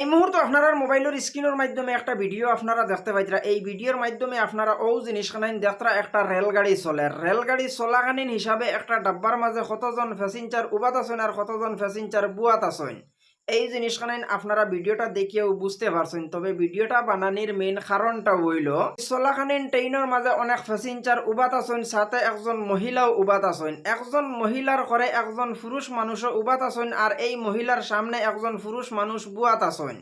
এই মুহূর্তে আপনার মোবাইলের স্ক্রিনের মাধ্যমে একটা ভিডিও আপনারা দেখতে পাইতরা। এই ভিডিওর মাধ্যমে আপনারা ও জিনিসখানাইন দেখতরা একটা রেলগাড়ি চলে। রেলগাড়ি চলাকালীন হিসাবে একটা ডাব্বার মাঝে কতজন প্যাসেঞ্জার উবাত আসেন আর কতজন প্যাসেঞ্জার বুয়াত আছেন? এই জিনিসখানাইন আপনারা ভিডিওটা দেখিয়েও বুঝতে পারছেন। তবে ভিডিওটা বানানির মেইন কারণটা হইল চলাকালীন ট্রেনের মাঝে অনেক প্যাসেঞ্জার উবাত আছেন, সাথে একজন মহিলাও উবাত আছেন। একজন মহিলার ঘরে একজন পুরুষ মানুষও উবাত আছেন আর এই মহিলার সামনে একজন পুরুষ মানুষ বুয়াত আছেন।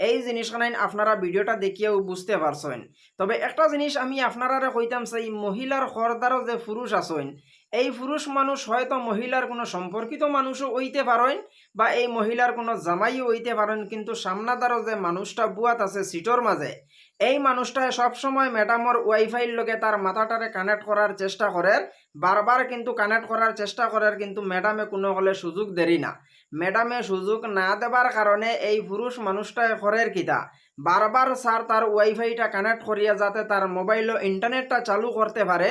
এই জিনিসখানাইন আপনারা ভিডিওটা দেখিয়েও বুঝতে পারছেন। তবে একটা জিনিস আমি আপনারা কইতাম চাই মহিলার খরদারও যে পুরুষ আছেন এই পুরুষ মানুষ হয়তো মহিলার কোনো সম্পর্কিত মানুষও হইতে পারেন বা এই মহিলার কোনো জামাইও হইতে পারেন, কিন্তু সামনাদারও যে মানুষটা বুয়াত আছে সিটর মাঝে, এই মানুষটায় সবসময় ম্যাডামর ওয়াইফাইর লোকে তার মাথাটারে কানেক্ট করার চেষ্টা করে। বারবার কিন্তু কানেক্ট করার চেষ্টা করে, কিন্তু ম্যাডামে কোনো হলে সুযোগ দেরি না। ম্যাডামে সুযোগ না দেবার কারণে এই পুরুষ মানুষটায় করের কিতা। বারবার স্যার তার ওয়াইফাইটা কানেক্ট করিয়া যাতে তার মোবাইলও ইন্টারনেটটা চালু করতে পারে,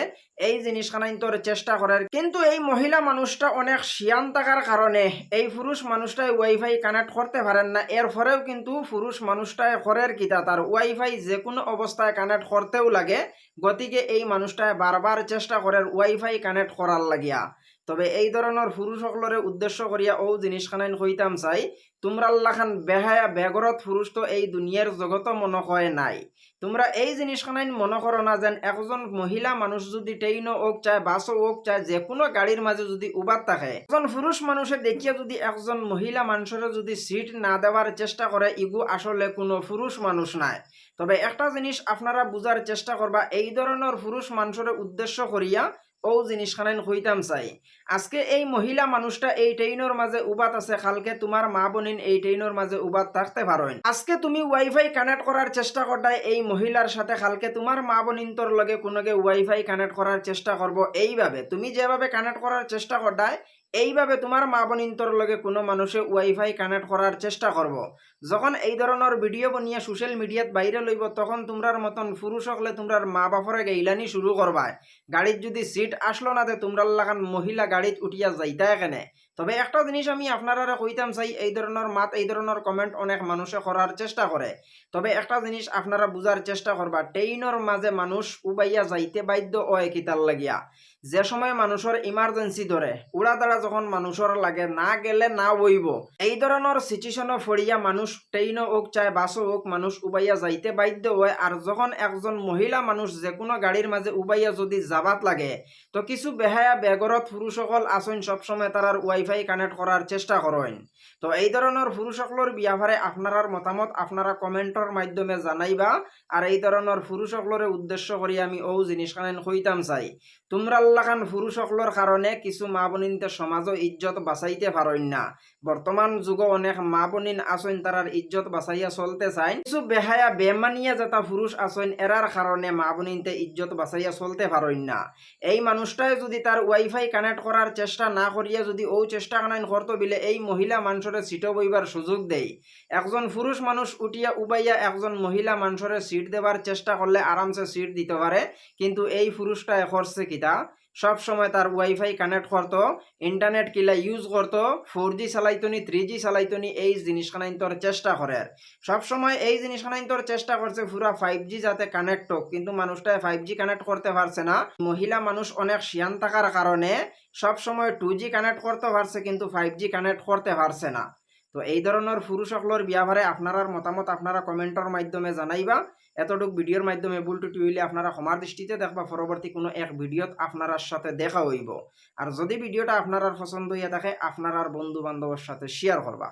এই জিনিসখানাই তোর চেষ্টা করার। কিন্তু এই মহিলা মানুষটা অনেক শিয়ান থাকার কারণে এই পুরুষ মানুষটাই ওয়াইফাই কানেক্ট করতে পারেন না। এর ফলেও কিন্তু পুরুষ মানুষটায় করের কিতা, তার ওয়াইফাই যে কোনো অবস্থায় কানেক্ট করতেও লাগে। গতিকে এই মানুষটায় বারবার চেষ্টা করে ওয়াইফাই কানেক্ট করার লাগিয়া। তবে এই ধরনের পুরুষসকলরে উদ্দেশ্য করিয়া ও জিনিসখানাইন কইতাম চাই, তোমরা খান বেহায়া বেগরত পুরুষ তো এই দুনিয়ার জগত মনে হয় নাই। তোমরা এই জিনিসখানাইন মনে করো না যেন একজন মহিলা মানুষ যদি ট্রেনও ওক চায় বাসও ওক চায় যে কোনো গাড়ির মাঝে যদি উবাদ থাকে। একজন পুরুষ মানুষে দেখিয়া যদি একজন মহিলা মানুষের যদি সিট না দেওয়ার চেষ্টা করে ইগু আসলে কোনো পুরুষ মানুষ নাই। তবে একটা জিনিস আপনারা বুঝার চেষ্টা করবা, এই ধরনের পুরুষ মানুষের উদ্দেশ্য করিয়া ও জিনিসখানাইন হইতাম চাই। আজকে এই মহিলা মানুষটা এই ট্রেইনের মাঝে উবাত আছে, খালকে তোমার মা বোনিন এই ট্রেইনের মাঝে উবাত থাকতে পারেন আজকে তুমি ওয়াইফাই কানেক্ট করার চেষ্টা করতাই এই মহিলার সাথে খালকে তোমার মা বোনিন তোর লগে কোনোকে ওয়াইফাই কানেক্ট করার চেষ্টা করব এইভাবে তুমি যেভাবে কানেক্ট করার চেষ্টা করতাই এইভাবে তোমার মা বোনিন্তর লগে কোনো মানুষে ওয়াইফাই কানেক্ট করার চেষ্টা করব। যখন এই ধরনের ভিডিও বনিয়া সোশ্যাল মিডিয়াত বাইরে লইব, তখন তোমরার মতন পুরুষ হকলে তোমরার মা বাপরে গেইলানি শুরু করবায় গাড়িত যদি সিট আসলো না তে তোমরার লাগান মহিলা গাড়িত উঠিয়া যাইতা এখানে তবে একটা জিনিস আমি আপনারা কইতাম চাই, এই ধরনের মাত, এই ধরনের কমেন্ট অনেক মানুষে করার চেষ্টা করে। তবে একটা জিনিস আপনারা বুঝার চেষ্টা করবা, ট্রেইনের মাঝে মানুষ উবাইয়া যাইতে বাধ্য হয় কিতার লাগিয়া। যে সময় মানুষের ইমার্জেন্সি ধরে, উড়া দ্বারা যখন মানুষের লাগে, না গেলে না বইব এই ধরনের সিচুয়েশনও ফড়িয়া মানুষ ট্রেইনও হোক চায় বাসও হোক, মানুষ উবাইয়া যাইতে বাধ্য হয়। আর যখন একজন মহিলা মানুষ যে কোনো গাড়ির মাঝে উবাইয়া যদি যাবাত লাগে, তো কিছু বেহায়া বেগরত পুরুষসকল আসেন সবসময় তারার ওয়াইফাই কানেক্ট করার চেষ্টা করেন তো এই ধরনের পুরুষসকলের বিয়াভারে আপনার মতামত আপনারা কমেন্টর মাধ্যমে জানাইবা আর এই ধরনের পুরুষসকলরে উদ্দেশ্য করি আমি ও জিনিসখান কইতাম চাই। তোমরা আল্লাখান পুরুষসকলের কারণে কিছু মা বনিনতে সমাজও ইজ্জত বাঁচাইতে পারেন না। বর্তমান যুগ অনেক মা বনিন আসেন তারার ইজ্জত বাঁচাইয়া চলতে চাই কিছু বেহায়া, বেমানিয়া যেটা পুরুষ আসেন এরার কারণে মা বনিনতে ইজ্জত বাঁচাইয়া চলতে পারেন না। এই মানুষটাই যদি তার ওয়াইফাই কানেক্ট করার চেষ্টা না করিয়া যদি ও চেষ্টা কানাইন কর্ত বিলে এই মহিলা মানুষরে সিট বইবার সুযোগ দেয় একজন পুরুষ মানুষ উঠিয়া উবাইয়া একজন মহিলা মানুষরে সিট দেবার চেষ্টা করলে আরামসে সিট দিতে পারে কিন্তু এই পুরুষটা করছে কিতা। সব সময় তার ওয়াইফাই কানেক্ট করতো ইন্টারনেট কিলা ইউজ করতো ফোর জি চালাইতনি থ্রি জি চালাইতনি, এই জিনিসখানাইন তোর চেষ্টা করে। সব সময় এই জিনিসখানাইন তোর চেষ্টা করছে পুরা ফাইভ জি যাতে কানেক্ট হোক, কিন্তু মানুষটা ফাইভ জি কানেক্ট করতে পারছে না। মহিলা মানুষ অনেক শিয়ান থাকার কারণে সব সময় টু জি কানেক্ট করতে পারছে, কিন্তু ফাইভ জি কানেক্ট করতে পারছে না। তো এই ধরনের পুরুষসকলের বিয়াভারে আপনার মতামত আপনারা কমেন্টর মাধ্যমে জানাইবা। এতটুক ভিডিওর মাধ্যমে ভুল টুটি হইলে আপনারা সমার দৃষ্টিতে দেখবা পরবর্তী কোনো এক ভিডিওত আপনার সাথে দেখা হইব। আর যদি ভিডিওটা আপনার পছন্দ হইয়া থাকে আপনার বন্ধু বান্ধবের সাথে শেয়ার করবা